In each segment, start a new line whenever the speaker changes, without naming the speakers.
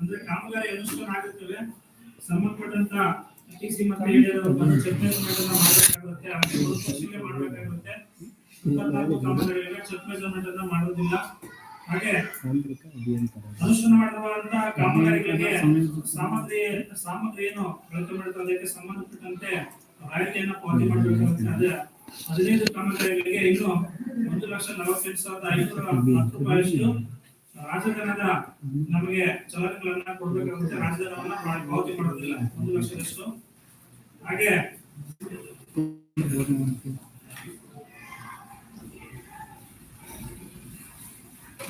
ಅಂದ್ರೆ ಕಾಮಗಾರಿ ಅನುಷ್ಠಾನ ಆಗುತ್ತವೆ. ಸಂಬಂಧಪಟ್ಟಂತ ಟಿಸಿ ಮತ್ತೆ ಮೆಜರ್ಮೆಂಟ್ ಮಾಡಬೇಕಾಗುತ್ತೆ ಹಾಗೆ ಮರುಪರಿಶೀಲನೆ ಮಾಡಬೇಕಾಗುತ್ತೆ. ಇಪ್ಪತ್ನಾಲ್ಕು ಚೆಕ್ ಮೆಜರ್ಮೆಂಟ್ ಅನ್ನ ಮಾಡೋದಿಲ್ಲ. ಹಾಗೆ ಅನುಷ್ಠಾನ ಮಾಡಿರುವಂತಹ ಕಾಮಗಾರಿಗಳಿಗೆ ಸಾಮಗ್ರಿ ಸಾಮಗ್ರಿ ಏನು ಬಳಕೆ ಮಾಡಿದ್ರೆ ಅದಕ್ಕೆ ಸಂಬಂಧಪಟ್ಟಂತೆ ರಾಯಿತಿಯನ್ನು ಪಾವತಿ ಮಾಡಬೇಕಾಗುತ್ತೆ. ಹದಿನೈದು ಕಾಮಗಾರಿಗಳಿಗೆ ಇನ್ನು ಒಂದು ಲಕ್ಷ ನಲವತ್ತೆಂಟು ಸಾವಿರದ ಐನೂರ ಹತ್ತು ರೂಪಾಯಿಯಷ್ಟು ರಾಜಧನದ ನಮಗೆ ಚಲನೆಗಳನ್ನ ಕೊಡ್ಬೇಕಾಗುತ್ತೆ ರಾಜಧನವನ್ನ ಪಾವತಿ ಮಾಡೋದಿಲ್ಲ, ಒಂದು ಲಕ್ಷದಷ್ಟು. ಹಾಗೆ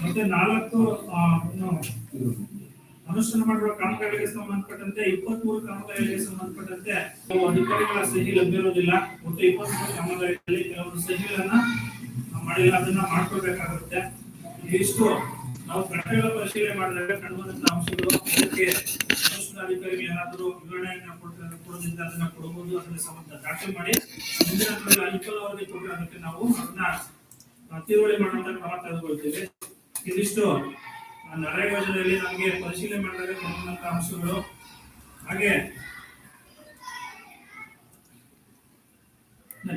ಮತ್ತೆ ನಾಲ್ಕು ಅನುಷ್ಠಾನ ಮಾಡುವ ಕಾಮಗಾರಿಗೆ ಸಂಬಂಧಪಟ್ಟಂತೆ, ಇಪ್ಪತ್ಮೂರು ಕಾಮಗಾರಿಗೆ ಸಂಬಂಧಪಟ್ಟಂತೆ ಕೆಲವು ಅಧಿಕಾರಿಗಳ ಸಹಿ ಲಭ್ಯವಿರುವುದಿಲ್ಲ ಒಟ್ಟು ಇಪ್ಪತ್ಮೂರು ಕಾಮಗಾರಿಗಳಲ್ಲಿ ಕೆಲವೊಂದು ಸಹಿಗಳನ್ನ ಮಾಡಿಲ್ಲ ಅದನ್ನ ಮಾಡ್ಕೊಳ್ಬೇಕಾಗುತ್ತೆ. ಇಷ್ಟು ನಾವು ಕಟ್ಟಡಗಳ ಪರಿಶೀಲನೆ ಮಾಡಿದಾಗ ಕಂಡುಬಂದಂತ ಅಂಶಗಳು ಅಧಿಕಾರಿಗಳು ಏನಾದರೂ ವಿವರಣೆಯನ್ನ ಕೊಡೋದ್ರಿಂದ ಅದನ್ನ ಕೊಡಬಹುದು ಅದನ್ನ ಸಂಬಂಧ ದಾಖಲೆ ಮಾಡಿ ಮುಂದಿನ ದಿನಗಳಲ್ಲಿ ಅನುಕೂಲ ವರದಿ ಕೊಟ್ಟರೆ ಅದಕ್ಕೆ ನಾವು ಅದನ್ನ ತಿಳುವಳಿ ಮಾಡುವಂತ ಕ್ರಮ ತೆಗೆದುಕೊಳ್ತೇವೆ. ಇದಿಷ್ಟು. ಆ, ನರೇಗಾ ಯೋಜನೆಯಲ್ಲಿ ನಮಗೆ ಪರಿಶೀಲನೆ ಮಾಡಿದಾಗ ಕಂಡುಬಂದಂತ ಅಂಶಗಳು. ಹಾಗೆ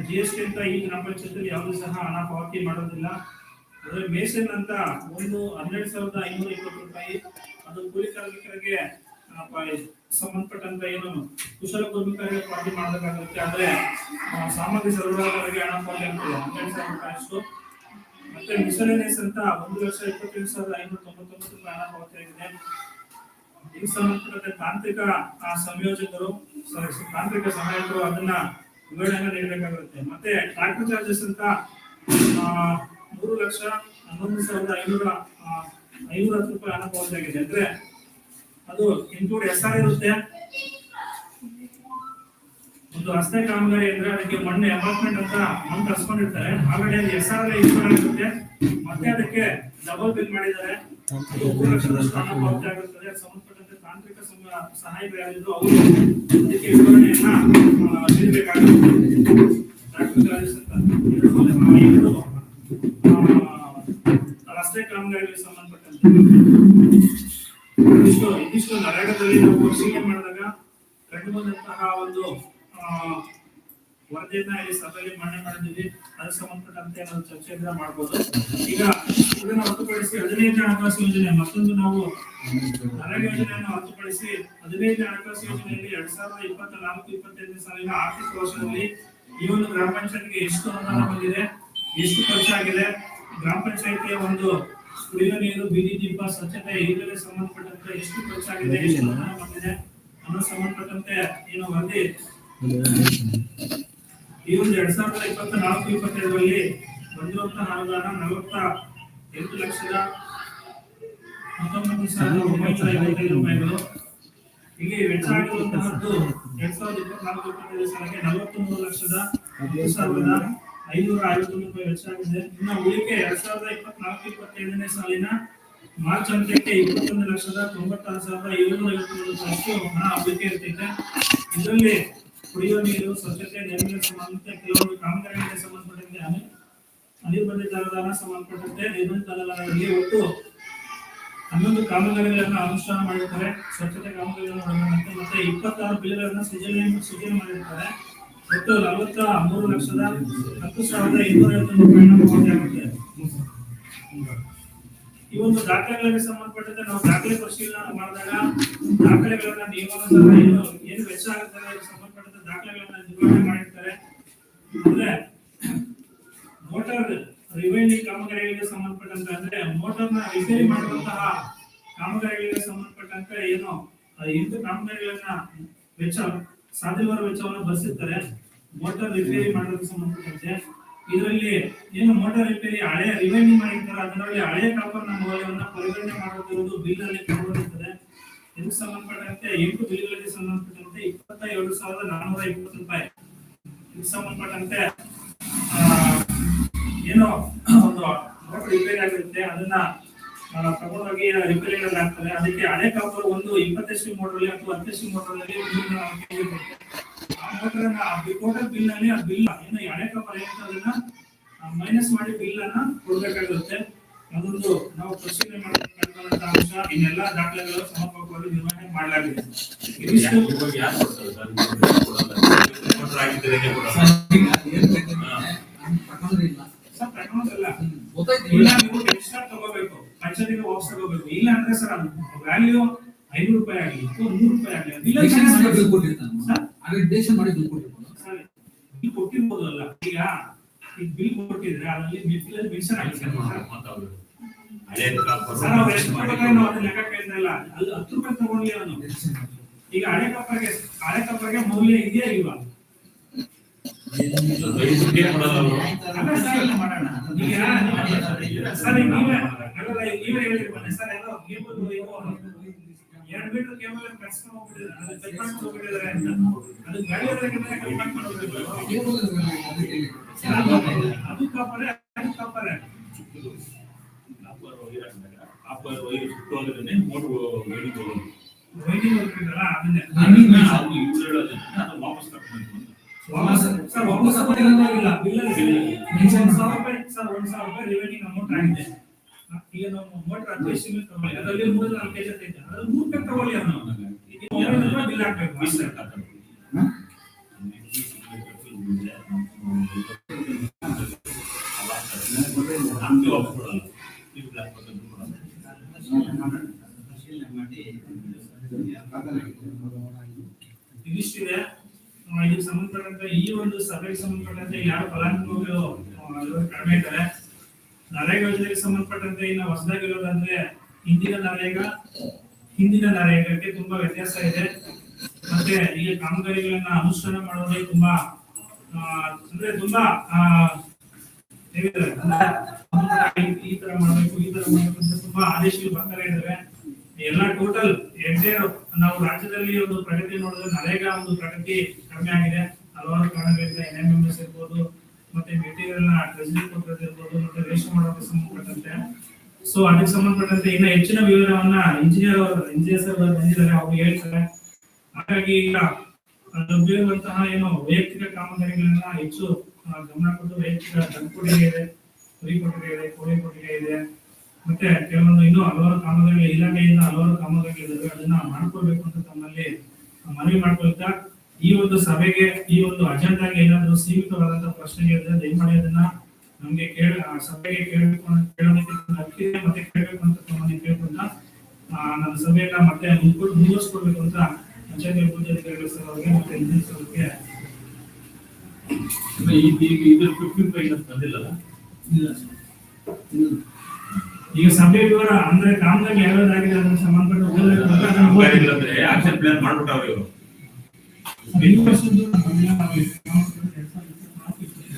ಜಿ ಎಸ್ ಟಿ ಅಂತ ಈ ಗ್ರಾಮ ಪಂಚಾಯತ್ ಯಾವುದೂ ಸಹ ಹಣ ಪಾವತಿ ಮಾಡೋದಿಲ್ಲ. ಅದ್ರ ಮೇಸನ್ ಅಂತ ಒಂದು ಹನ್ನೆರಡು ಸಾವಿರದ ಐನೂರ ಇಪ್ಪತ್ತು ರೂಪಾಯಿ, ಅದು ಕೂಲಿ ಕಾರ್ಮಿಕರಿಗೆ ಸಂಬಂಧಪಟ್ಟಂತ ಏನು ಕುಶಲ ಕಾರ್ಮಿಕರಿಗೆ ಪಾವತಿ ಮಾಡಬೇಕಾಗುತ್ತೆ. ಅಂದ್ರೆ ಸಾಮಾಜಿಕ ಸಾಮಗ್ರಿ ಸರಬರಾಜುಗಳಿಗೆ ಹಣ ಪಾವತಿ ಆಗ್ತದೆ. ಹನ್ನೆರಡು ಸಾವಿರ ರೂಪಾಯಿ ಅಷ್ಟು. ಮತ್ತೆ ಮಿಸಲೇನಿಯಸ್ ಅಂತ ಒಂದು ಲಕ್ಷ ಇಪ್ಪತ್ತೈದು ಸಾವಿರದ ಐನೂರ ತೊಂಬತ್ತೊಂಬತ್ತು ರೂಪಾಯಿ ಹಣ ಪಾವತಿ ಆಗಿದೆ. ಇದಕ್ಕೆ ಸಂಬಂಧಪಟ್ಟಂತೆ ತಾಂತ್ರಿಕ ಸಂಯೋಜಕರು ತಾಂತ್ರಿಕ ಸಹಾಯಕರು ಅದನ್ನ ವಿವರಣೆ ನೀಡಬೇಕಾಗುತ್ತೆ. ಮತ್ತೆ ಟ್ರಾಕ್ಟರ್ ಚಾರ್ಜಸ್ ಅಂತ ಮೂರು ಲಕ್ಷ ಹನ್ನೊಂದು ಸಾವಿರದ ಐನೂರ ಐನೂರ ಹತ್ತು ರೂಪಾಯಿ ಹಣ ಪಾವತಿಯಾಗಿದೆ ಅಂದ್ರೆ ಅದು ಇನ್ಕ್ಲೂಡ್ ಎಸ್ ಆರ್ ಇರುತ್ತೆ. ಒಂದು ರಸ್ತೆ ಕಾಮಗಾರಿ ಅಂದ್ರೆ ಅದಕ್ಕೆ ಮಣ್ಣು ಅಪಾರ್ಟ್ಮೆಂಟ್ ಅಂತ ಮಣ್ಣು ಕರ್ಸ್ಕೊಂಡಿರ್ತಾರೆ. ಆಲ್ರೆಡಿ ಅದು ಎಸ್ ಆರ್ ಇನ್ಕ್ಲೂಡ್ ಆಗಿರುತ್ತೆ ಮತ್ತೆ ಅದಕ್ಕೆ ಡಬಲ್ ಬಿಲ್ ಮಾಡಿದ್ದಾರೆ. ಮೂರು ಲಕ್ಷದಷ್ಟು ತಾಂತ್ರಿಕ ಸಹಾಯ ಸಹಾಯಕರು ಯಾರಿದ್ರು ಅವರು ಅದಕ್ಕೆ ವಿವರಣೆಯನ್ನ ನೀಡಬೇಕಾಗುತ್ತೆ. ರಸ್ತೆ ಕಾಮಗಾರಿಗೆ ಸಂಬಂಧಪಟ್ಟಂತೆ. ಇದಿಷ್ಟು ನರೇಗದಲ್ಲಿ ನಾವು ಸಿಎಂ ಮಾಡಿದಾಗ ಕಂಡುಬಂದಂತಹ ಒಂದು ವರದಿಯನ್ನ ಇಲ್ಲಿ ಸಭೆಯಲ್ಲಿ ಮಂಡನೆ ಮಾಡಿದ್ದೀವಿ. ಅದಕ್ಕೆ ಸಂಬಂಧಪಟ್ಟಂತೆ ನಾವು ಚರ್ಚೆಯಿಂದ ಮಾಡ್ಬೋದು. ಈಗ ಇದನ್ನ ಹೊರತುಪಡಿಸಿ ಹದಿನೈದು ಹಣಕಾಸು ಯೋಜನೆ, ಮತ್ತೊಂದು ನಾವು ನರೇಗಾ ಯೋಜನೆಯನ್ನು ಹೊರತುಪಡಿಸಿ ಹದಿನೈದು ಹಣಕಾಸು ಯೋಜನೆಯಲ್ಲಿ ಎರಡ್ ಸಾವಿರದ ಇಪ್ಪತ್ತ ನಾಲ್ಕು ಇಪ್ಪತ್ತೈದನೇ ಸಾಲಿನ ಆರ್ಥಿಕ ವರ್ಷದಲ್ಲಿ ಈ ಒಂದು ಗ್ರಾಮ ಪಂಚಾಯತ್ಗೆ ಎಷ್ಟು ಅನುದಾನ ಬಂದಿದೆ? ಎಷ್ಟು ಖರ್ಚಾಗಿದೆ ಗ್ರಾಮ ಪಂಚಾಯತಿಯ ಒಂದು ಕುಡಿಯುವ ನೀರು ಬೀದಿ ದೀಪ ಸ್ವಚ್ಛತೆ ಈಗಲೇ ಸಂಬಂಧಪಟ್ಟಂತೆ ಎಷ್ಟು ಖರ್ಚಾಗಿದೆ ಎಷ್ಟು ಬಂದಿದೆ ಅನ್ನೋ ಸಂಬಂಧಪಟ್ಟಂತೆ ಏನು ವರದಿ. ಈ ಒಂದು ಎರಡ್ ಸಾವಿರದ ಇಪ್ಪತ್ತ ನಾಲ್ಕು ಇಪ್ಪತ್ತೈದರಲ್ಲಿ ಬಂದಿರುವಂತಹ ಅನುದಾನ ನಲವತ್ತ ಎಂಟು ಲಕ್ಷದ ಹತ್ತೊಂಬತ್ತು ಸಾವಿರದ ಒಂಬೈನೂರ ಐವತ್ತೈದು ರೂಪಾಯಿಗಳು. ಇಲ್ಲಿ ವೆಚ್ಚ ಆಗಿರುವಂತಹದ್ದು ಎರಡ್ ಸಾವಿರದ ಇಪ್ಪತ್ನಾಲ್ಕು ಇಪ್ಪತ್ತೈದು ಸಾಲಿಗೆ ನಲವತ್ತೊಂದು ಲಕ್ಷದ ಹತ್ತು ಸಾವಿರದ ಐನೂರ ಐವತ್ತೊಂದು ರೂಪಾಯಿ ವೆಚ್ಚ ಆಗಿದೆ ಇನ್ನು ಉಳಿಕೆ ಎರಡ್ ಸಾವಿರದ ಇಪ್ಪತ್ನಾಲ್ಕು, ಇಪ್ಪತ್ತೈದನೇ ಸಾಲಿನ ಮಾರ್ಚ್ ಅಂತ್ಯಕ್ಕೆ ಇಪ್ಪತ್ತೊಂದು ಲಕ್ಷದ ತೊಂಬತ್ತಾರು ಸಾವಿರದ ಏಳ್ನೂರ ಐವತ್ತೊಂದು ಅಷ್ಟು ಹಣ ಉಳಿಕೆ ಇರ್ತೈತೆ. ಇದರಲ್ಲಿ ಕುಡಿಯುವ ನೀರು, ಸ್ವಚ್ಛತೆ ನೆರವಿಗೆ ಸಂಬಂಧಿತ ಕೆಲವೊಂದು ಕಾಮಗಾರಿಗಳಿಗೆ ಸಂಬಂಧಪಟ್ಟಂತೆ ಅನಿ- ಅನಿರ್ಬಂಧಿತ ಅನುದಾನ ಸಂಬಂಧಪಟ್ಟಂತೆ ನಿರ್ಬಂಧಿತ ಅನುದಾನಗಳಲ್ಲಿ ಒಟ್ಟು ಹನ್ನೊಂದು ಕಾಮಗಾರಿಗಳನ್ನು ಅನುಷ್ಠಾನ ಮಾಡಿರ್ತಾರೆ. ಸ್ವಚ್ಛತೆ ಕಾಮಗಾರಿಗಳನ್ನು ಮತ್ತೆ ಇಪ್ಪತ್ತಾರು ಬಿಲ್ಗಳನ್ನು ಸೃಜನೆ ಸೃಜನೆ ಮಾಡಿರ್ತಾರೆ. ಒಟ್ಟು ನಲವತ್ತ ಮೂರು ಲಕ್ಷದ ಹತ್ತು ಸಾವಿರದ ಇನ್ನೂರ ಐವತ್ತೊಂದು ಈ ಒಂದು ದಾಖಲೆಗಳಿಗೆ ಸಂಬಂಧಪಟ್ಟಂತೆ ನಾವು ದಾಖಲೆ ಪರಿಶೀಲನೆ ಮಾಡಿದಾಗ ದಾಖಲೆಗಳನ್ನ ನಿಯಮಾನುಸಾರ ಏನು ಏನು ವೆಚ್ಚ ಆಗುತ್ತೆ ಅದಕ್ಕೆ ಸಂಬಂಧಪಟ್ಟಂತೆ ದಾಖಲೆಗಳನ್ನ ನಿರ್ವಹಣೆ ಮಾಡಿರ್ತಾರೆ. ಅಂದ್ರೆ ಮೋಟಾರ್ ರಿವೈಂಡಿಂಗ್ ಕಾಮಗಾರಿಗಳಿಗೆ ಸಂಬಂಧಪಟ್ಟಂತೆ ಅಂದ್ರೆ ಮೋಟಾರ್ನ ರಿಪೇರಿ ಮಾಡುವಂತಹ ಕಾಮಗಾರಿಗಳಿಗೆ ಸಂಬಂಧಪಟ್ಟಂತೆ ಏನು ಎಂಟು ಕಾಮಗಾರಿಗಳನ್ನ ವೆಚ್ಚ ಸಾಧ್ಯವಾದ ವೆಚ್ಚವನ್ನು ಬಳಸಿರ್ತಾರೆ ಮೋಟಾರ್ ರಿಪೇರಿ ಮಾಡೋದಕ್ಕೆ ಸಂಬಂಧಪಟ್ಟಂತೆ. ಇದರಲ್ಲಿ ಏನು ಮೋಟಾರ್ ರಿಪೇರಿ ಹಳೆ ರಿವೈನಿಂಗ್ ಮಾಡಿರ್ತಾರೆ ಅದರಲ್ಲಿ ಹಳೆಯ ಕಾಪರ್ನ ಮೌಲ್ಯವನ್ನ ಪರಿಗಣನೆ ಮಾಡುತ್ತಿರುವುದು ಬಿಲ್ ಅಲ್ಲಿ ಕಂಡುಬರುತ್ತದೆ. ಇದಕ್ಕೆ ಸಂಬಂಧಪಟ್ಟಂತೆ ಎಂಟು ಬಿಲ್ಗಳಿಗೆ ಸಂಬಂಧಪಟ್ಟಂತೆ ಇಪ್ಪತ್ತ ಏಳು ಸಾವಿರದ ನಾನ್ನೂರ ಇಪ್ಪತ್ತು ರೂಪಾಯಿ. ಇದಕ್ಕೆ ಸಂಬಂಧಪಟ್ಟಂತೆ ಏನೋ ಒಂದು ಮೋಟರ್ ರಿಪೇರಿ ಆಗಿರುತ್ತೆ. ಅದನ್ನ ತಗೊಂಡೋಗಿ ರಿಪೇರಿ ಆಗ್ತದೆ. ಅದಕ್ಕೆ ಹಳೆ ಕಾಪರ್ ಒಂದು ಇಪ್ಪತ್ತೆಷ್ಟು ಮೋಟರ್ ಅಥವಾ ಹತ್ತೆಷ್ಟು ಮೋಟರ್ ಅಲ್ಲಿ ಬಿಲ್ ಆ ಮೋಟರ್ ಟೋಟಲ್ ಬಿಲ್ ಅಲ್ಲಿ ಆ ಬಿಲ್ ಇನ್ನು ಹಳೆ ಕಾಪರ್ ಏನಂತದನ್ನ ಮೈನಸ್ ಮಾಡಿ ಬಿಲ್ ಅನ್ನ ಕೊಡ್ಬೇಕಾಗುತ್ತೆ. ಅದೊಂದು ನಾವು ಪ್ರಶ್ನೆ ಮಾಡಬೇಕಾದಂತಹ ಅಂಶ. ಇನ್ನೆಲ್ಲ ದಾಖಲೆಗಳು ಸಮರ್ಪಕವಾಗಿ ನಿರ್ವಹಣೆ ಮಾಡಲಾಗಿದೆ. ಇದಿಷ್ಟು. ವ್ಯಾಲ್ಯೂ ಐನೂರು ರೂಪಾಯಿ ಆಗಲಿ ಅಥವಾ ನೂರು ರೂಪಾಯಿ ಆಗಲಿ ಇಲ್ಲ ಕೊಟ್ಟಿರ್ತಾನೆ
ಕೊಟ್ಟಿರ್ತಾನೆ ಅಗ್ರಿಡೇಷನ್ ಮಾಡಿ ಬಿಲ್ ಕೊಟ್ಟಿರ್ಬೋದು
ಸರ್, ಬಿಲ್ ಕೊಟ್ಟಿರ್ಬೋದಲ್ಲ. ಈಗ ಈಗ ಬಿಲ್ ಕೊಟ್ಟಿದ್ರೆ ಅದರಲ್ಲಿ ಮೆನ್ಷನ್ ಆಗಿದೆ.
ಅಲ್ಲಿ
ಸರ್.
ಮಾಡು, ಮಾತಾಡು. ಹಳೆ ಕಾಪು
ಸರ್ ಅವ್ರು ಎಷ್ಟು ಕೊಡ್ಬೇಕಾದ್ರೆ ನಾವು ಅದನ್ನ ಲೆಕ್ಕ ಕೇಳ್ತಾ ಇಲ್ಲ ಅದು ಹತ್ತು ರೂಪಾಯಿ ತಗೊಂಡ್ಲಿ ಅವನು ಈಗ ಹಳೆ ಕಪ್ಪಗೆ ಹಳೆ ಕಪ್ಪಗೆ ಮೌಲ್ಯ ಇದೆಯಾ ಇಲ್ವಾ. ಅಲ್ಲ ಸರ್, ನೀವೇ ಅಲ್ಲ ನೀವೇ ಸರ್ ಕೇಬಲ್ ಎರಡು ಮೀಟರ್ ಕೇಬಲ್ ಕಟ್ಸ್ಕೊಂಡು ಹೋಗ್ಬಿಟ್ಟಿದ್ದಾರೆ. ಅದು ಕಟ್ ಮಾಡ್ಕೊಂಡು ಅಂತ. ಅದು ಗಾಡಿ ಕಟ್ ಮಾಡ್ಕೊಂಡು ಅದು- ಅದು ಕಾಪರೆ ಅದು ಅದನ್ನೇ.
ಅದನ್ನ ಅವ್ರು ಹೇಳೋದನ್ನ ಅದು ವಾಪಸ್ ಬಂದು.
ವಾಪಸ್ ಸರ್ ವಾಪಸ್ ಸಾವಿರ ರೂಪಾಯಿ, ಸರ್, ಒಂದು ಸಾವಿರ ರೂಪಾಯಿ ರಿವೈನಿಂಗ್ ಅಮೌಂಟ್ ಆಗಿದೆ. ಈಗ ನಾವು ಮೋಟರ್ ಹತ್ತು ತಗೊಳ್ಳಿ ಮೂರು ನಾಲ್ಕು ಕೆಜಿ ಐತೆ ಅದ್ರಲ್ಲಿ ಮೂರು ಪೇಕ್ ತಗೊಳ್ಳಿ ಅವನು ಈಗ ಒಂಬೈನೂರು ರೂಪಾಯಿ ಬಿಲ್ ಹಾಕ್ಬೇಕು. ಇದಿಷ್ಟಿದೆ ಇದಕ್ಕೆ ಈ ಒಂದು ಸಭೆಗೆ ಸಂಬಂಧಪಟ್ಟಂತೆ ಯಾರು ಫಲಾನುಭವಿಗಳು ಕಡಿಮೆ ಇದ್ದಾರೆ. ನರೇಗಾ ಯೋಜನೆಗೆ ಸಂಬಂಧಪಟ್ಟಂತೆ ಇನ್ನು ಹೊಸದಾಗಿ ಇರೋದಂದ್ರೆ ಹಿಂದಿನ ನರೇಗಾ, ಹಿಂದಿನ ನರೇಗಾಕ್ಕೆ ತುಂಬಾ ವ್ಯತ್ಯಾಸ ಇದೆ. ಮತ್ತೆ ಈಗ ಕಾಮಗಾರಿಗಳನ್ನ ಅನುಷ್ಠಾನ ಮಾಡೋದು ತುಂಬಾ ಅಂದ್ರೆ ತುಂಬಾ ಈ ತರ ಮಾಡ್ಬೇಕು, ಈ ತರ ಮಾಡ್ಬೇಕು ಅಂತ ತುಂಬಾ ಆದೇಶಗಳು ಬರ್ತಾರೆ ಇದಾವೆ ಎಲ್ಲ ಟೋಟಲ್ ಎಂಟೇರು ನಾವು ರಾಜ್ಯದಲ್ಲಿ ಒಂದು ಪ್ರಗತಿ ನೋಡಿದ್ರೆ ನರೇಗಾ ಒಂದು ಪ್ರಗತಿ ಕಡಿಮೆ ಆಗಿದೆ. ಹಲವಾರು ಕಾರಣಗಳಿಂದ ಎನ್ ಎಂ ಎಂ ಎಸ್ ಇರ್ಬೋದು ಮತ್ತೆ ಮೆಟೀರಿಯಲ್ನ ಟ್ರೆಜರಿ ಕೊಟ್ಟಿರ್ಬೋದು ಮತ್ತೆ ರೇಷನ್ ಮಾಡೋಕೆ ಸಂಬಂಧಪಟ್ಟಂತೆ. ಸೊ ಅದಕ್ಕೆ ಸಂಬಂಧಪಟ್ಟಂತೆ ಇನ್ನ ಹೆಚ್ಚಿನ ವಿವರವನ್ನ ಇಂಜಿನಿಯರ್ ಅವರು ಇಂಜಿನಿಯರ್ ಅವರು ಬಂದಿದ್ದಾರೆ, ಅವ್ರು ಹೇಳ್ತಾರೆ. ಹಾಗಾಗಿ ಈಗ ಲಭ್ಯವಿರುವಂತಹ ಏನು ವೈಯಕ್ತಿಕ ಕಾಮಗಾರಿಗಳನ್ನ ಹೆಚ್ಚು ಗಮನ ಕೊಟ್ಟು ವೈಯಕ್ತಿಕ ದನ ಕೊಡುಗೆ ಇದೆ, ಕುರಿ ಕೊಟ್ಟಿಗೆ ಇದೆ, ಕೋಳಿ ಕೊಟ್ಟಿಗೆ ಇದೆ. ಮತ್ತೆ ಕೆಲವೊಂದು ಇನ್ನೂ ಹಲವಾರು ಕಾಮಗಾರಿಗಳು ಇಲಾಖೆಯಿಂದ ಹಲವಾರು ಕಾಮಗಾರಿಗಳಿದ್ದಾವೆ ಅದನ್ನ ಮಾಡ್ಕೊಳ್ಬೇಕು ಅಂತ ತಮ್ಮಲ್ಲಿ ಮನವಿ ಮಾಡ್ಕೊಳ್ತಾ ಈ ಒಂದು ಸಭೆಗೆ ಈ ಒಂದು ಅಜೆಂಡಾಗೆ ಏನಾದರೂ ಸೀಮಿತವಾದಂತಹ ಪ್ರಶ್ನೆಗಳಿದ್ರೆ ದಯಮಾಡಿ ಅದನ್ನ ನಮ್ಗೆ ಕೇಳ ಸಭೆಗೆ ಕೇಳಬೇಕು ಅಂತ ಕೇಳೋದಕ್ಕೆ ಮತ್ತೆ ಕೇಳಬೇಕು ಅಂತ ತಮ್ಮಲ್ಲಿ ಕೇಳ್ಕೊಂತ ಆ, ನನ್ನ ಸಭೆಯನ್ನ ಮತ್ತೆ ಮುಂದ್ಕೊಂಡು ಮುಂದುವರಿಸ್ಕೊಳ್ಬೇಕು ಅಂತ ಪಂಚಾಯತ್ ಅಧಿಕಾರಿಗಳ ಸರ್ ಅವರಿಗೆ ಮತ್ತೆ ಇಂಜಿನಿಯರ್ ಸರ್ಗೆ ಅವರಿಗೆ
ಈಗ
ಸಭೆ ವಿವರ ಅಂದ್ರೆ ಕಾಮಗಾರಿ ಯಾವ್ಯಾವ್ದಾಗಿದೆ ಅದನ್ನ ಸಂಬಂಧಪಟ್ಟ
ಆಕ್ಷನ್ ಪ್ಲಾನ್ ಮಾಡ್ಬಿಟ್ಟವ್ರು ಇವರು.
ಐದು ವರ್ಷದ್ದು ನಮ್ಮೆಲ್ಲ ನಾವು ಕೆಲಸ ಮಾಡ್ತಿರ್ತೀವಿ.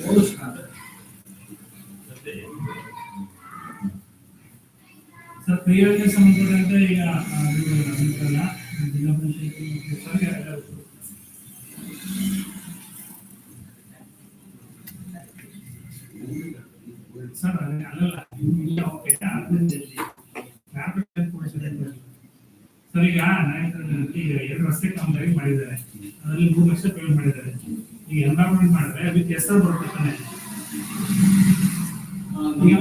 ಮತ್ತೆ
ಸರ್ ಕ್ರಿಯೆಗೆ ಸಂಬಂಧಪಟ್ಟಂತೆ ಈಗ ಆ, ಇದು ನಮ್ದಲ್ಲ, ಜಿಲ್ಲಾ ಪಂಚಾಯತಿ ಮತ್ತು ಸರ್ಕಾರ ಎಲ್ಲ ಇತ್ತು. ಸರ್ ಅದೇ ಅಲ್ಲಲ್ಲ ಇಲ್ಲ ಓಕೆ ಆರ್ಬಿಟ್ರಲ್ಲಿ ಆರ್ಬಿಟ್ರಲ್ಲಿ ಕೊಡಿಸಿದೆ ಸರ್ ಈಗ ನಾಯಕರಲ್ಲಿ ಈಗ ಎರಡು ರಸ್ತೆ ಕಾಮಗಾರಿ ಮಾಡಿದ್ದಾರೆ ಅದರಲ್ಲಿ ಮೂರು ಲಕ್ಷ ಪೇಮೆಂಟ್ ಮಾಡಿದ್ದಾರೆ. ಈಗ ಎನ್ವೈರನ್ಮೆಂಟ್ ಮಾಡಿದ್ರೆ ಅದಕ್ಕೆ ಹೆಸರು ಬರ್ತಾನೆ ತಾನೆ? ಈಗ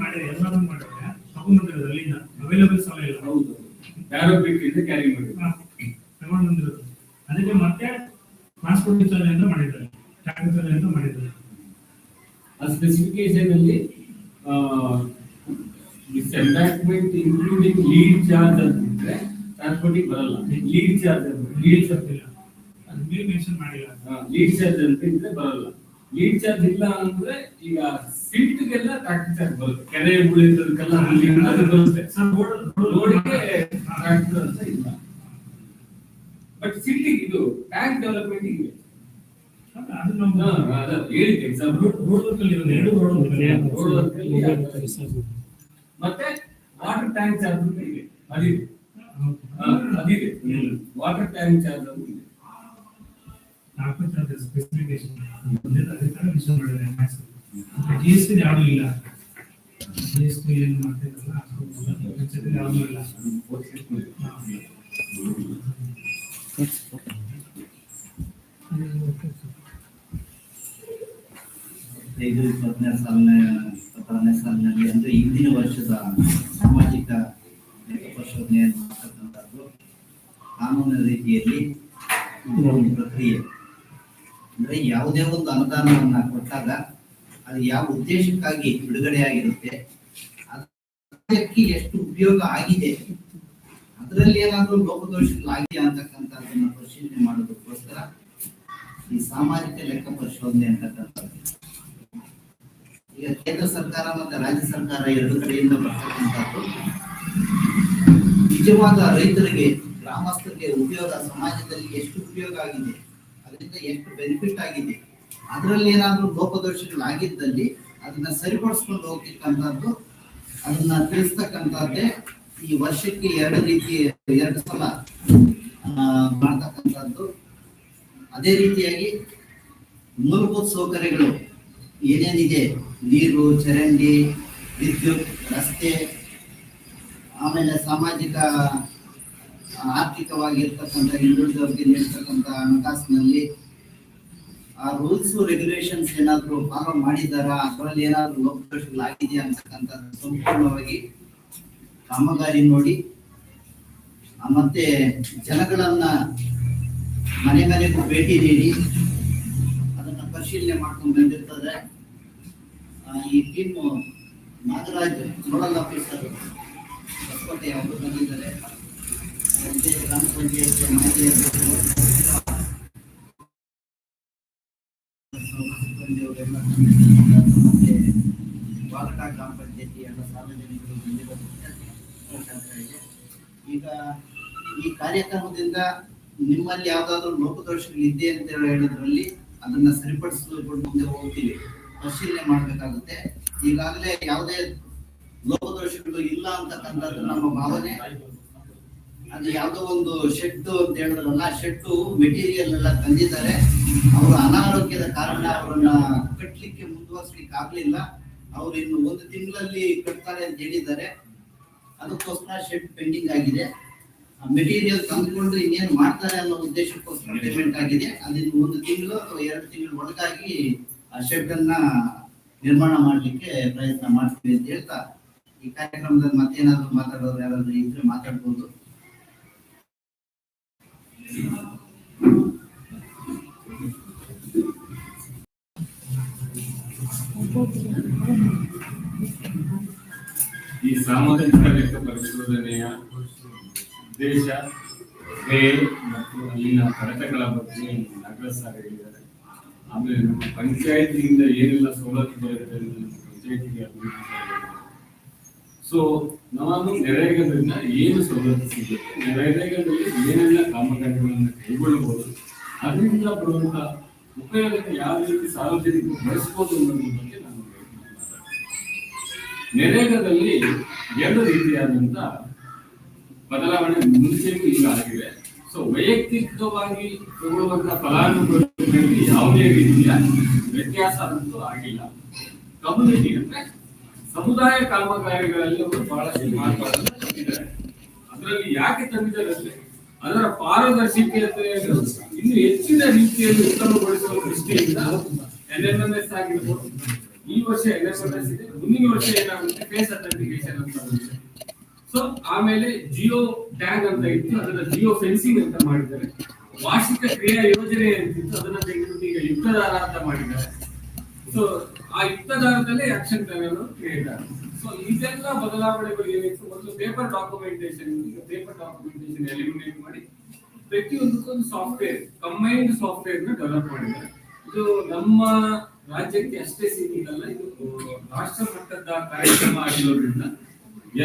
ಮಾಡಿದ್ರೆ ಎನ್ವೈರನ್ಮೆಂಟ್ ಮಾಡಿದ್ರೆ ತಗೊಂಡ್ಬಂದಿರೋದು ಅಲ್ಲಿಂದ. ಅವೈಲೇಬಲ್ ಸಾಲ ಇಲ್ಲ.
ಹೌದು. ಯಾರೋ ಬೇಕಿದ್ರೆ ಕ್ಯಾರಿ ಮಾಡಿ
ಹಾ, ತಗೊಂಡ್ ಬಂದಿರೋದು. ಅದಕ್ಕೆ ಮತ್ತೆ ಟ್ರಾನ್ಸ್ಪೋರ್ಟ್ ಚಾರ್ಜ್ ಅಂತ ಮಾಡಿದ್ದಾರೆ. ಟ್ಯಾಕ್ಸ್ ಚಾರ್ಜ್ ಅಂತ ಮಾಡಿದ್ದಾರೆ.
ಆ ಸ್ಪೆಸಿಫಿಕೇಶನ್ ಅಲ್ಲಿ ಎಂಬ್ಯಾಕ್ಮೆಂಟ್ ಇನ್ಕ್ಲೂಡಿಂಗ್ ಲೀಡ್ ಚಾರ್ಜ್ ಅಂತಿದ್ರೆ ಟ್ರಾನ್ಸ್ಪೋರ್ಟಿಂಗ್ ಬರಲ್ಲ. ಲೀಡ್ ಚಾರ್ಜ್
ಲೀಡ್ ಚಾರ್ಜ್ ಇಲ್ಲ ಅದು ನೀವು ಮೆನ್ಷನ್ ಮಾಡಿಲ್ಲ
ಲೀಡ್ ಚಾರ್ಜ್ ಅಂತ ಇದ್ರೆ ಬರಲ್ಲ. ಲೀಡ್ ಚಾರ್ಜ್ ಇಲ್ಲ ಅಂದ್ರೆ ಈಗ ಸಿಲ್ಟ್ಗೆಲ್ಲ ಟ್ರಾಕ್ಟರ್ ಚಾರ್ಜ್ ಬರುತ್ತೆ. ಕೆರೆ ಉಳಿದದಕ್ಕೆಲ್ಲ ಅಲ್ಲಿ ಅದು ಬರುತ್ತೆ.
ರೋಡ್
ರೋಡ್ಗೆ ಟ್ರಾಕ್ಟರ್ ಅಂತ ಇಲ್ಲ. ಬಟ್ ಸಿಲ್ಟಿಗೆ ಇದು ಟ್ಯಾಂಕ್ ಡೆವಲಪ್ಮೆಂಟ್ ಇದೆ
ಅದು ನಮ್ಮ
ಅದ ಹೇಳಿದ್ದೆ. ಎಕ್ಸಾಂಪಲ್
ರೋಡ್ ವರ್ಕಲ್ಲಿ ಇರೋದು ಎರಡು ರೋಡ್ ವರ್ಕಲ್ಲಿ
ರೋಡ್ ವರ್ಕಲ್ಲಿ ಮತ್ತೆ ವಾಟರ್ ಟ್ಯಾಂಕ್ ಚಾರ್ಜ್ ಇದೆ. ಇದೆ. ಅದಿದೆ ಹಾ, ಅದಿದೆ ವಾಟರ್ ಟ್ಯಾಂಕ್ ಚಾರ್ಜ್ ಅಂತ ಇದೆ
ಟ್ರಾನ್ಸ್ಪೋರ್ಟ್ ಚಾರ್ಜ್ ಸ್ಪೆಸಿಫಿಕೇಶನ್ ಅದಕ್ಕೆ ಮೆನ್ಷನ್ ಮಾಡಿದ್ದಾರೆ ಜಿ ಎಸ್ ಟಿ ಯಾವುದು ಇಲ್ಲ ಜಿ ಎಸ್ ಟಿ ಏನು ಮಾಡ್ತಿರಲ್ಲ ಅದು ಯಾವುದು ಇಲ್ಲ ಹಾ.
ಐದು ಇಪ್ಪತ್ತನೇ ಸಾಲಿನ ಇಪ್ಪತ್ತಾರನೇ ಸಾಲಿನಲ್ಲಿ ಮಾಡ್ತಕ್ಕಂಥದ್ದು ಕಾನೂನಿನ ರೀತಿಯಲ್ಲಿ ಪ್ರಕ್ರಿಯೆ. ಅಂದ್ರೆ ಯಾವುದೇ ಒಂದು ಅನುದಾನವನ್ನ ಕೊಟ್ಟಾಗ ಅದು ಯಾವ ಉದ್ದೇಶಕ್ಕಾಗಿ ಬಿಡುಗಡೆಯಾಗಿರುತ್ತೆ, ಅದಕ್ಕೆ ಎಷ್ಟು ಉಪಯೋಗ ಆಗಿದೆ, ಅದರಲ್ಲಿ ಏನಾದ್ರೂ ಆಗಿದೆ ಅಂತಕ್ಕಂಥದ್ದನ್ನ ಪರಿಶೀಲನೆ ಮಾಡೋದಕ್ಕೋಸ್ಕರ ಈ ಸಾಮಾಜಿಕ ಲೆಕ್ಕ ಪರಿಶೋಧನೆ ಅಂತಕ್ಕಂಥದ್ದು. ಈಗ ಕೇಂದ್ರ ಸರ್ಕಾರ ಮತ್ತೆ ರಾಜ್ಯ ಸರ್ಕಾರ ಎರಡು ಕಡೆಯಿಂದ ಬರ್ತಕ್ಕಂಥದ್ದು. ನಿಜವಾದ ರೈತರಿಗೆ, ಗ್ರಾಮಸ್ಥರಿಗೆ ಉಪಯೋಗ, ಸಮಾಜದಲ್ಲಿ ಎಷ್ಟು ಉಪಯೋಗ ಆಗಿದೆ, ಅದರಿಂದ ಎಷ್ಟು ಬೆನಿಫಿಟ್ ಆಗಿದೆ, ಅದರಲ್ಲಿ ಏನಾದರೂ ಲೋಪದೋಷಗಳು ಆಗಿದ್ದಲ್ಲಿ ಅದನ್ನ ಸರಿಪಡಿಸ್ಕೊಂಡು ಹೋಗ್ತಕ್ಕಂಥದ್ದು, ಅದನ್ನ ತಿಳಿಸ್ತಕ್ಕಂಥದ್ದೇ ಈ ವರ್ಷಕ್ಕೆ ಎರಡು ರೀತಿ, ಎರಡು ಸಲ ಮಾಡ್ತಕ್ಕಂಥದ್ದು. ಅದೇ ರೀತಿಯಾಗಿ ಮೂಲಭೂತ ಸೌಕರ್ಯಗಳು ಏನೇನಿದೆ, ನೀರು, ಚರಂಡಿ, ವಿದ್ಯುತ್, ರಸ್ತೆ ಆಮೇಲೆ ಸಾಮಾಜಿಕ ಆರ್ಥಿಕವಾಗಿ ಇರ್ತಕ್ಕಂಥ ಹಿಂದುಳಿದವರಿಗೆ ನೀಡ್ತಕ್ಕಂಥ ಹಣಕಾಸಿನಲ್ಲಿ, ಆ ರೂಲ್ಸ್ ರೆಗ್ಯುಲೇಷನ್ಸ್ ಏನಾದರೂ ಫಾಲೋ ಮಾಡಿದಾರಾ? ಅದರಲ್ಲಿ ಏನಾದ್ರು ಲೋಪದೋಷಗಳಾಗಿದೆಯಾ ಅಂತಕ್ಕಂಥ ಸಂಪೂರ್ಣವಾಗಿ ಕಾಮಗಾರಿ ನೋಡಿ ಮತ್ತೆ ಜನಗಳನ್ನ ಮನೆ ಮನೆಗೂ ಭೇಟಿ ನೀಡಿ, ಅದನ್ನ ಪರಿಶೀಲನೆ ಮಾಡ್ಕೊಂಡು ಬಂದಿರ್ತದೆ. ಈ ಟೀಮ್ ನಾಗರಾಜ್ ನೋಡಲ್ ಆಫೀಸರ್ ಈಗ ಈ ಕಾರ್ಯಕ್ರಮದಿಂದ ನಿಮ್ಮಲ್ಲಿ ಯಾವ್ದಾದ್ರು ಲೋಪದೋಷಗಳು ಇದೆ ಅಂತ ಹೇಳೋದ್ರಲ್ಲಿ ಅದನ್ನ ಸರಿಪಡಿಸಿಕೊಂಡು ಮುಂದೆ ಹೋಗ್ತೀವಿ. ಪರಿಶೀಲನೆ ಮಾಡ್ಬೇಕಾಗುತ್ತೆ. ಈಗಾಗಲೇ ಯಾವುದೇ ಲೋಪದೋಷಗಳು ಇಲ್ಲ ಅಂತಕ್ಕಂಥದ್ದು ನಮ್ಮ ಭಾವನೆ. ಅದು ಯಾವುದೋ ಒಂದು ಶೆಟ್ಟು ಅಂತ ಹೇಳಿದ್ರಲ್ಲ ಶೆಟ್ಟು ಮೆಟೀರಿಯಲ್ ಎಲ್ಲ ತಂದಿದ್ದಾರೆ. ಅವರು ಅನಾರೋಗ್ಯದ ಕಾರಣ ಅವರನ್ನ ಕಟ್ಟಲಿಕ್ಕೆ ಮುಂದುವರ್ಸ್ಲಿಕ್ಕೆ ಆಗ್ಲಿಲ್ಲ. ಅವ್ರು ಇನ್ನು ಒಂದು ತಿಂಗಳಲ್ಲಿ ಕಟ್ತಾರೆ ಅಂತ ಹೇಳಿದ್ದಾರೆ. ಅದಕ್ಕೋಸ್ಕರ ಶೆಡ್ ಪೆಂಡಿಂಗ್ ಆಗಿದೆ. ಮೆಟೀರಿಯಲ್ ತಂದುಕೊಂಡು ಇನ್ನೇನು ಮಾಡ್ತಾರೆ ಅನ್ನೋ ಉದ್ದೇಶಕ್ಕೋಸ್ಕರ ಪೇಮೆಂಟ್ ಆಗಿದೆ. ಅದಿನ್ನು ಒಂದು ತಿಂಗಳು ಅಥವಾ ಎರಡು ತಿಂಗಳು ಒಳಗಾಗಿ ಆ ಶೆಡ್ ಅನ್ನ ನಿರ್ಮಾಣ ಮಾಡ್ಲಿಕ್ಕೆ ಪ್ರಯತ್ನ ಮಾಡ್ತೀವಿ ಅಂತ ಹೇಳ್ತಾ ಈ ಕಾರ್ಯಕ್ರಮದಲ್ಲಿ ಮತ್ತೇನಾದ್ರೂ ಮಾತಾಡೋದು ಯಾರಾದ್ರೂ ಇದ್ರೆ ಮಾತಾಡ್ಬೋದು.
ಈ ಸಾಮಾಜಿಕ ಲೆಕ್ಕ ಪರಿಶೋಧನೆಯ ಉದ್ದೇಶ ಕ್ರಿಯೆ ಮತ್ತು ಅಲ್ಲಿನ ಕಡತಗಳ ಬಗ್ಗೆ ನಗರ ಸರ್ ಹೇಳಿದ್ದಾರೆ ಆಮೇಲೆ ನಮ್ಮ ಪಂಚಾಯತಿಯಿಂದ ಏನೆಲ್ಲ ಸವಲತ್ತು ಬರುತ್ತೆ ಪಂಚಾಯತಿಗೆ ಅಭಿವೃದ್ಧಿ ಸೊ ನಾನು ನೆರೆಗಳಿಂದ ಏನು ಸವಲತ್ತು ಸಿಗುತ್ತೆ ಏನೆಲ್ಲ ಕಾಮಗಾರಿಗಳನ್ನು ಕೈಗೊಳ್ಳಬಹುದು? ಅದರಿಂದ ಬರುವಂತ ಉಪಯೋಗಕ್ಕೆ ಯಾವ ರೀತಿ ಸಾರ್ವಜನಿಕರು ಬಳಸ್ಬೋದು ಅನ್ನೋದ್ರ ಬಗ್ಗೆ ನಾನು ನರೇಗಾದಲ್ಲಿ ಎರಡು ರೀತಿಯಾದಂತ ಬದಲಾವಣೆ ಮುಂಚೆಗೂ ಈಗ ಆಗಿದೆ. ಸೊ ವೈಯಕ್ತಿಕವಾಗಿ ತಗೊಳ್ಳುವಂತಹ ಫಲಾನುಭವಿಗಳಿಗೆ ಯಾವುದೇ ರೀತಿಯ ವ್ಯತ್ಯಾಸ ಅಂತೂ ಆಗಿಲ್ಲ. ಕಮ್ಯುನಿಟಿ ಅಂದ್ರೆ ಸಮುದಾಯ ಕಾಮಗಾರಿಗಳಲ್ಲಿ ಅವರು ಬಹಳಷ್ಟು ಮಾರ್ಪಾಡನ್ನು ತಂದಿದ್ದಾರೆ ಅದರಲ್ಲಿ ಯಾಕೆ ತಂದಿದ್ದಾರೆ ಅಂದ್ರೆ ಅದರ ಪಾರದರ್ಶಕತೆ ಇನ್ನು ಹೆಚ್ಚಿನ ರೀತಿಯಲ್ಲಿ ಉತ್ತಮಗೊಳಿಸುವ ದೃಷ್ಟಿಯಿಂದ ಎನ್ಎಂಎಸ್ ಆಗಿರ್ಬೋದು. ಈ ವರ್ಷ ಎನ್ಎಂಎಸ್ ಇದೆ. ಮುಂದಿನ ವರ್ಷ ಏನಾಗುತ್ತೆ? ಫೇಸ್ ಅಥೆಂಟಿಕೇಶನ್ ಅಂತ ಬರುತ್ತೆ ಸೊ ಆಮೇಲೆ ಜಿಯೋ ಟ್ಯಾಗ್ ಅಂತ ಇತ್ತು. ಅದನ್ನ ಜಿಯೋ ಫೆನ್ಸಿಂಗ್ ಅಂತ ಮಾಡಿದ್ದಾರೆ. ವಾರ್ಷಿಕ ಕ್ರಿಯಾ ಯೋಜನೆ ಅಂತಿತ್ತು. ಅದನ್ನ ತೆಗೆದು ಈಗ ಯುಕ್ತದಾರ ಅಂತ ಮಾಡಿದ್ದಾರೆ. ಸೊ ಆ ಯುಕ್ತದಾರದಲ್ಲೇ ಆಕ್ಷನ್ ಪ್ಲಾನ್ ಕ್ರಿಯೇಟ್ ಆಗುತ್ತೆ. ಸೊ ಇದೆಲ್ಲ ಬದಲಾವಣೆಗಳು ಏನಿತ್ತು ಒಂದು ಪೇಪರ್ ಡಾಕ್ಯುಮೆಂಟೇಶನ್ ಈಗ ಪೇಪರ್ ಡಾಕ್ಯುಮೆಂಟೇಶನ್ ಎಲಿಮಿನೇಟ್ ಮಾಡಿ ಪ್ರತಿಯೊಂದಕ್ಕೊಂದು ಸಾಫ್ಟ್ವೇರ್ ಕಂಬೈನ್ಡ್ ಸಾಫ್ಟ್ವೇರ್ನ ಡೆವಲಪ್ ಮಾಡಿದ್ದಾರೆ. ಇದು ನಮ್ಮ ರಾಜ್ಯಕ್ಕೆ ಅಷ್ಟೇ ಸೀಮಿತ ಅಲ್ಲ ಇದು ರಾಷ್ಟ್ರ ಮಟ್ಟದ ಕಾರ್ಯಕ್ರಮ ಆಗಿರೋದ್ರಿಂದ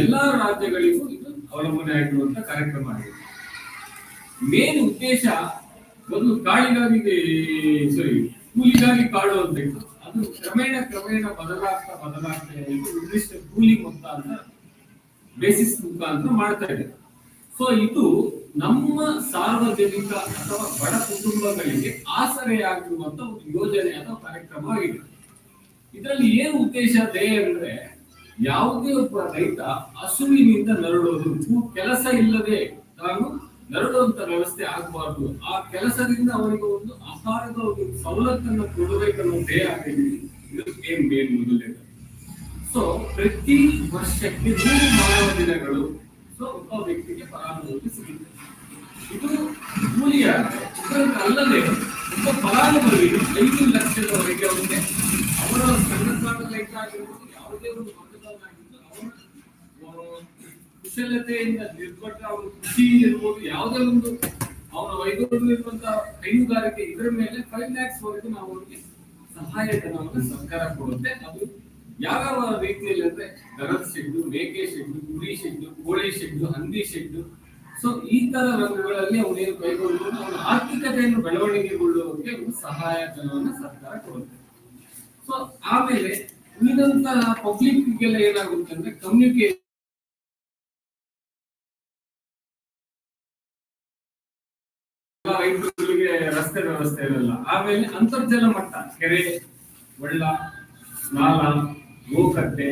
ಎಲ್ಲಾ ರಾಜ್ಯಗಳಿಗೂ ಇದು ಅವಲಂಬನೆ ಆಗಿರುವಂತ ಕಾರ್ಯಕ್ರಮ ಆಗಿದೆ. ಮೇನ್ ಉದ್ದೇಶ ಒಂದು ಕಾಳಿಗಾಗಿ ಸಾರಿ ಕೂಲಿಗಾಗಿ ಕಾಡು ಅಂತ ಅದು ಕ್ರಮೇಣ ಕ್ರಮೇಣ ಬದಲಾಗ್ತಾ ಬದಲಾಗ್ತಾ ಇದೆ ನಿರ್ದಿಷ್ಟ ಕೂಲಿ ಮುಖಾಂತರ ಬೇಸಿಸ್ ಮುಖಾಂತರ ಮಾಡ್ತಾ ಇದೆ. ಸೊ ಇದು ನಮ್ಮ ಸಾರ್ವಜನಿಕ ಅಥವಾ ಬಡ ಕುಟುಂಬಗಳಿಗೆ ಆಸರೆಯಾಗಿರುವಂತ ಒಂದು ಯೋಜನೆ ಅಥವಾ ಕಾರ್ಯಕ್ರಮವಾಗಿದೆ ಇದರಲ್ಲಿ ಏನು ಉದ್ದೇಶ ಇದೆ ಅಂದ್ರೆ, ಯಾವುದೇ ಒಬ್ಬ ರೈತ ಹಸುವಿನಿಂದ ನರಳೋದು, ಕೆಲಸ ಇಲ್ಲದೆ ತಾನು ನರಳುವಂತ ವ್ಯವಸ್ಥೆ ಆಗಬಾರ್ದು. ಆ ಕೆಲಸದಿಂದ ಅವರಿಗೆ ಒಂದು ಆಹಾರದ ಒಂದು ಸವಲತ್ತನ್ನು ಕೊಡಬೇಕನ್ನೋ ಧ್ಯೇಯ ಇದು ಮೊದಲನೇದು ಸೊ ಪ್ರತಿ ವರ್ಷಕ್ಕೆ ಮೂರು ಮಾನವ ದಿನಗಳು ಸೊ, ಒಬ್ಬ ವ್ಯಕ್ತಿಗೆ ಫಲಾನುಭವಿ ಸಿಗುತ್ತೆ. ಇದು ಮೂಲಿಯ ಅಲ್ಲದೆ ಒಬ್ಬ ಫಲಾನುಭವಿ ಐದು ಲಕ್ಷದವರೆಗೆ ಅವರಿಗೆ ಅವರ ಸಣ್ಣ ಆಗಿರ್ಬೋದು, ಯಾವುದೇ ಒಂದು ಕುಶಲತೆಯಿಂದ ನಿರ್ಭಟ, ಅವರು ಕೃಷಿ ಇರ್ಬೋದು, ಯಾವುದೇ ಒಂದು ಅವರ ವೈದ್ಯರು ಇರುವಂತಹ ಹೈನುಗಾರಿಕೆ ಇದರ ಮೇಲೆ ಫೈವ್ ಲ್ಯಾಕ್ಸ್ ವರೆಗೂ ನಾವು ಅವರಿಗೆ ಸಹಾಯಧನವನ್ನು ಸರ್ಕಾರ ಕೊಡುತ್ತೆ. ಅದು ಯಾವ್ಯಾವ ರೀತಿಯಲ್ಲಿ ಅಂದ್ರೆ ದನದ ಶೆಡ್ಡು, ಮೇಕೆ ಶೆಡ್ಡು ಕುರಿ ಶೆಡ್ಡು, ಕೋಳಿ ಶೆಡ್ಡು, ಹಂದಿ ಶೆಡ್ಡು. ಸೊ ಈ ತರ ರಂಗಗಳಲ್ಲಿ ಅವನೇನು ಕೈಗೊಂಡು ಅವನ ಆರ್ಥಿಕತೆಯನ್ನು ಬೆಳವಣಿಗೆಗೊಳ್ಳುವಂತೆ ಒಂದು ಸಹಾಯಧನವನ್ನು ಸರ್ಕಾರ ಕೊಡುತ್ತೆ. ಸೊ ಆಮೇಲೆ ಉಳಿದಂತಹ ಪಬ್ಲಿಕ್ಗೆಲ್ಲ ಏನಾಗುತ್ತೆ ಅಂದ್ರೆ ಕಮ್ಯುನಿಕೇಶನ್ ರಸ್ತೆ ವ್ಯವಸ್ಥೆ ಇರಲ್ಲ. ಆಮೇಲೆ ಅಂತರ್ಜಲ ಮಟ್ಟ, ಕೆರೆ ಒಳ್ಳ ನಾಲ ಗೋಕಟ್ಟೆ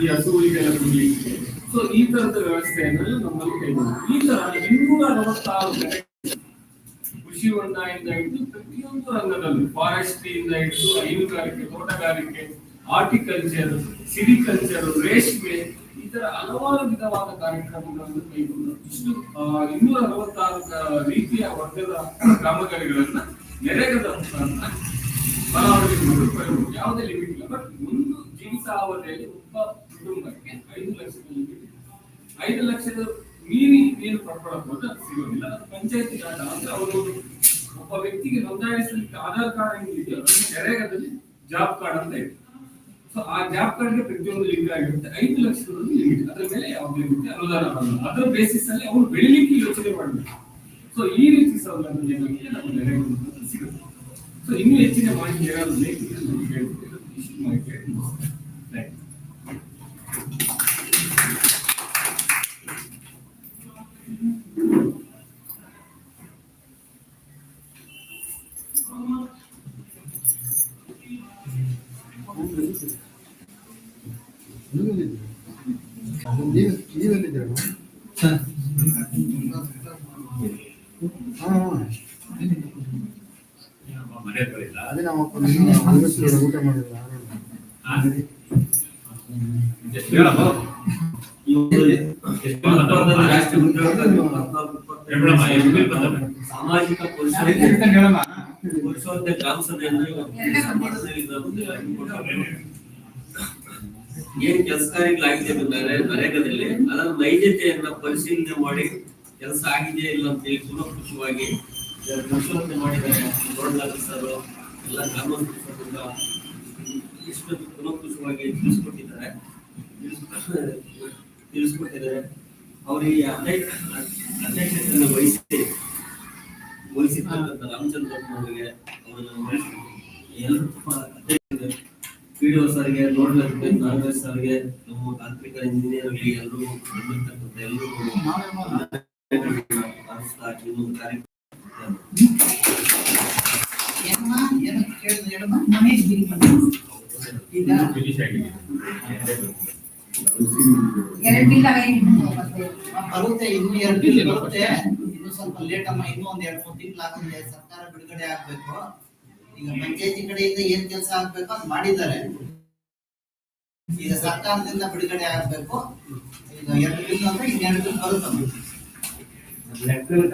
ಈ ಹಸುಗಳಿಗೆಲ್ಲ ಕುಡಿಲಿಕ್ಕೆ. ಸೊ ಈ ತರದ ವ್ಯವಸ್ಥೆಯನ್ನು ನಮ್ಮಲ್ಲಿ ಕೈಗೊಂಡು ಈ ತರ ಇನ್ನೂರ ಅರವತ್ತಾರು ಕೃಷಿ ಹೊಂಡದಿಂದ ಹಿಡಿದು ಪ್ರತಿಯೊಂದು ರಂಗದಲ್ಲೂ ಫಾರೆಸ್ಟ್ರಿಯಿಂದ ಹಿಡಿದು ಹೈನುಗಾರಿಕೆ ತೋಟಗಾರಿಕೆ ಹಾರ್ಟಿಕಲ್ಚರ್ ಸಿರಿಕಲ್ಚರ್ ರೇಷ್ಮೆ ಈ ತರ ಹಲವಾರು ವಿಧವಾದ ಕಾರ್ಯಕ್ರಮಗಳನ್ನು ಕೈಗೊಂಡು ಇಷ್ಟು ಇನ್ನೂರ ಅರವತ್ತಾರು ರೀತಿಯ ವರ್ಗದ ಕಾಮಗಾರಿಗಳನ್ನ ನೆರೆಗದ. ಯಾವುದೇ ಲಿಮಿಟ್ ಇಲ್ಲ ಬಟ್ ಒಂದು ಜೀವಿತಾವಧಿಯಲ್ಲಿ ಒಬ್ಬ ಕುಟುಂಬಕ್ಕೆ ಐದು ಲಕ್ಷದ ಲಿಮಿಟ್. ಐದು ಲಕ್ಷದ ಮೀರಿ ಏನು ಪಡ್ಕೊಳ್ಳಬಹುದು ಅದು ಸಿಗೋದಿಲ್ಲ ಅದು ಪಂಚಾಯತಿ ಕಾರ್ಡ್ ಅಂದ್ರೆ ಅವರು ಒಬ್ಬ ವ್ಯಕ್ತಿಗೆ ನೋಂದಾಯಿಸಲಿಕ್ಕೆ ಆಧಾರ್ ಕಾರ್ಡ್ ಹೆಂಗಿದೆಯೋ ನೆರೆಗದಲ್ಲಿ ಜಾಬ್ ಕಾರ್ಡ್ ಅಂತ ಇದೆ ಸೊ ಆ ಜಾಬ್ ಕಾರ್ಡ್ಗೆ ಪ್ರತಿಯೊಂದು ಲಿಂಕ್ ಆಗಿರುತ್ತೆ. ಐದು ಲಕ್ಷದ ಲಿಮಿಟ್ ಅದ್ರ ಮೇಲೆ ಯಾವುದೇ ರೀತಿ ಅನುದಾನ ಬರಲ್ಲ ಅದರ ಬೇಸಿಸ್ ಅಲ್ಲಿ ಅವರು ಬೆಳಿಲಿಕ್ಕೆ ಯೋಚನೆ ಮಾಡಬೇಕು. ಸೊ ಈ ರೀತಿ ಸೌಲಭ್ಯ ನಮ್ಮ ನೆರೆಗಳು ಸಿಗುತ್ತೆ. ಸೊ ಇನ್ನೂ ಹೆಚ್ಚಿನ ಮಾಹಿತಿ ಏನಾದರೂ ಬೇಕಿದ್ರೆ ಮಾಹಿತಿ
ಅದೇ ನಮ್ಮ ಅಪ್ಪ ಊಟ ಮಾಡಿಲ್ಲ.
ಸಾಮಾಜಿಕ ಪುರುಷೋತ್ತ ಗ್ರಾಮ ಸಭೆಯನ್ನು ಏನ್ ಕೆಲಸ ಕಾರ್ಯಗಳಾಗಿದೆ ನರೇಗದಲ್ಲಿ? ಅದರ ನೈಜತೆಯನ್ನ ಪರಿಶೀಲನೆ ಮಾಡಿ ಕೆಲಸ ಆಗಿದೆ ಇಲ್ಲ ಅಂತ ಹೇಳಿ ಪುನಃಪುಷವಾಗಿ ಪರಿಶೋಧನೆ ಮಾಡಿದ್ದಾರೆ. ದೊಡ್ಡ ಸರ್ ಎಲ್ಲ ಗ್ರಾಮಸ್ಥರಿಂದ ಇಷ್ಟು ಪುನಃಪುಷವಾಗಿ ತಿಳಿಸ್ಕೊಟ್ಟಿದ್ದಾರೆ. ತಿಳಿಸ್- ತಿಳಿಸ್ಕೊಟ್ಟಿದ್ದಾರೆ ಅವರಿಗೆ ಅಧ್ಯಕ್ಷ ಅಧ್ಯಕ್ಷತೆಯನ್ನು ವಹಿಸಿ ವಹಿಸಿರ್ತಕ್ಕಂಥ ರಾಮಚಂದ್ರಪ್ಪನವರಿಗೆ ಅವರನ್ನು ಎಲ್ಲರೂ ಒ ಸರ್ಗೆ ನೋಡ್ಲಕ್ಕೆ ನಾಗರಾಜ್ ಸರ್ಗೆ ನಮ್ಮ ತಾಂತ್ರಿಕ ಇಂಜಿನಿಯರ್ಗೆ ಎಲ್ಲರೂ ಬಂದಿರ್ತಕ್ಕಂಥ ಎಲ್ಲರೂ ಕಾರ್ಯಕ್ರಮ
ಏನಮ್ಮ ಏನು ಕೇಳಿದ್ರು ಹೇಳಮ್ಮ ಮನೆ
ಬಿಲ್ ಆಗಿದೆ.
ಎರಡು ಬಿಲ್
ಬರುತ್ತೆ ಇನ್ನು ಎರಡು ಬಿಲ್ ಬರುತ್ತೆ ಇನ್ನು ಸ್ವಲ್ಪ ಲೇಟ್ ಅಮ್ಮ ಇನ್ನೂ ಒಂದ್ ಎರಡ್ ಮೂರ್ ತಿಂಗಳು ಆಗುತ್ತೆ ಸರ್ಕಾರ ಬಿಡುಗಡೆ ಆಗ್ಬೇಕು ಈಗ ಪಂಚಾಯತಿ ಕಡೆಯಿಂದ ಏನ್ ಕೆಲಸ ಆಗ್ಬೇಕು ಅಂತ ಮಾಡಿದ್ದಾರೆ ಈಗ ಸರ್ಕಾರದಿಂದ ಬಿಡುಗಡೆ ಆಗ್ಬೇಕು ಈಗ ಎರಡು ಬಿಲ್ ಅಂದ್ರೆ ಈಗ ಎರಡು ಬಿಲ್ ಬರುತ್ತೆ
ಲೆಕ್ಕದಲ್ಲಿ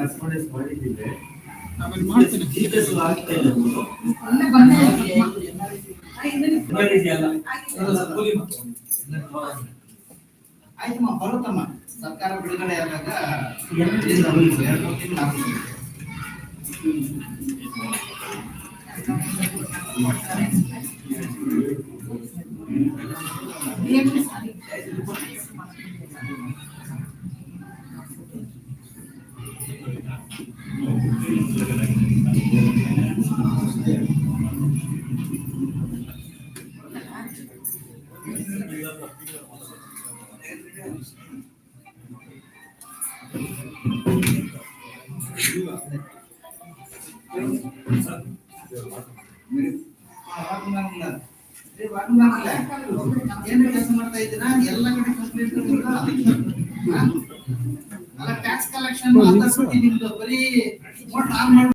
ಆಯ್ತಮ್ಮ ಬರುತ್ತಮ್ಮ ಸರ್ಕಾರ ಬಿಡುಗಡೆ ಆದಾಗ ಎರಡು ತಿಂಗಳು ಕೆಲಸ ಮಾಡ್ತಾ ಇದ್ದೀರಾ ಎಲ್ಲ ಕಡೆ ಕಂಪ್ಲೇಂಟ್ ಅಲ್ಲ ಟ್ಯಾಕ್ಸ್ ಕಲೆಕ್ಷನ್ ಮಾತಾಡ್ಬಿಟ್ಟು ನಿಮ್ದು. ಬರೀ ಮೋಟ್ರ್ ಆನ್